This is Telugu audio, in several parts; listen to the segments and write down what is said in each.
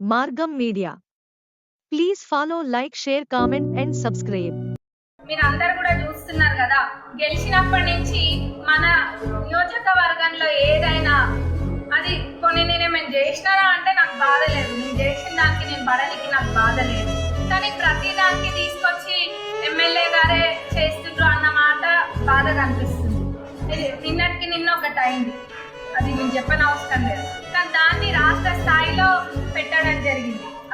Margam media. Please follow like share comment and subscribe. మీరు అందరు కూడా చూస్తున్నారు కదా గెలిచినప్పటి నుంచి మన నియోజకవర్గంలో ఏదైనా అది కొన్ని నేను ఏమైనా చేసినారా అంటే నాకు బాధ లేదు. నేను చేసిన దానికి నేను పడడానికి నాకు బాధ లేదు. కానీ ప్రతి దానికి తీసుకొచ్చి ఎమ్మెల్యే గారే చేస్తుండ్రు అన్న మాట బాధ అనిపిస్తుంది ఇది నిన్నటికి నిన్న ఒకటి అయింది. అది నేను చెప్పని అవసరం లేదు. కానీ దాన్ని రాష్ట్ర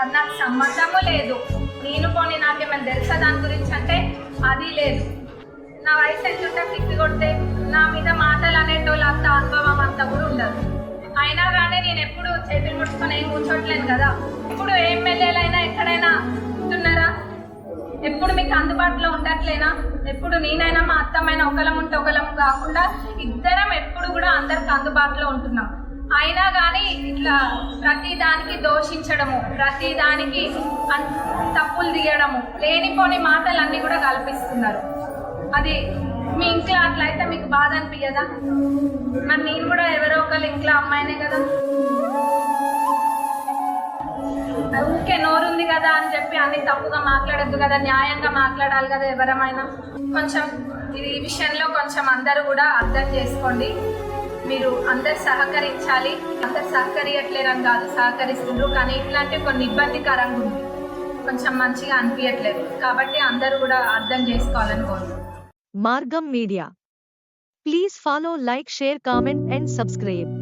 అది నాకు సంబంధము లేదు. నేను పోనీ నాకేమైనా తెలుసా దాని గురించి అంటే? అది లేదు. నా వయసు ఎంత ఉంటే తిప్పి కొడితే నా మీద మాటలు అనేటోళ్ళు అంత అనుభవం అంత కూడా ఉండదు. అయినా కానీ నేను ఎప్పుడు చేతులు ముట్టుకొని ఏం కూర్చోట్లేను కదా. ఇప్పుడు ఎమ్మెల్యేలైనా ఎక్కడైనా ఉంటున్నారా ఎప్పుడు మీకు అందుబాటులో ఉండట్లేనా? ఎప్పుడు నేనైనా మా అత్తమైనా ఒకలం ఉంటే ఒకలం కాకుండా ఇద్దరం ఎప్పుడు కూడా అందరికి అందుబాటులో ఉంటున్నాం. అయినా కానీ ఇట్లా ప్రతి దానికి దోషించడము ప్రతి దానికి అన్- తప్పులు తీయడము లేనిపోని మాటలన్నీ కూడా కల్పిస్తున్నారు. అది మీ ఇంట్లో అట్లయితే మీకు బాధ అనిపించదా మరి నేను కూడా ఎవరో ఒకళ్ళు ఇంట్లో అమ్మాయినే కదా. ఊరికే నోరుంది కదా అని చెప్పి అన్ని తప్పుగా మాట్లాడద్దు కదా న్యాయంగా మాట్లాడాలి కదా ఎవరమైనా. కొంచెం ఇది ఈ విషయంలో కొంచెం అందరూ కూడా అర్థం చేసుకోండి. మీరు అందరు సహకరించాలి. అందరు సహకరియట్లేరని కాదు సహకరిస్తుండ్రు. కానీ ఇట్లాంటి కొన్ని ఇబ్బందికరంగా ఉంది. కొంచెం మంచిగా అనిపించట్లేదు కాబట్టి అందరూ కూడా అర్థం చేసుకోవాలని Margam media. Please follow like share comment and subscribe.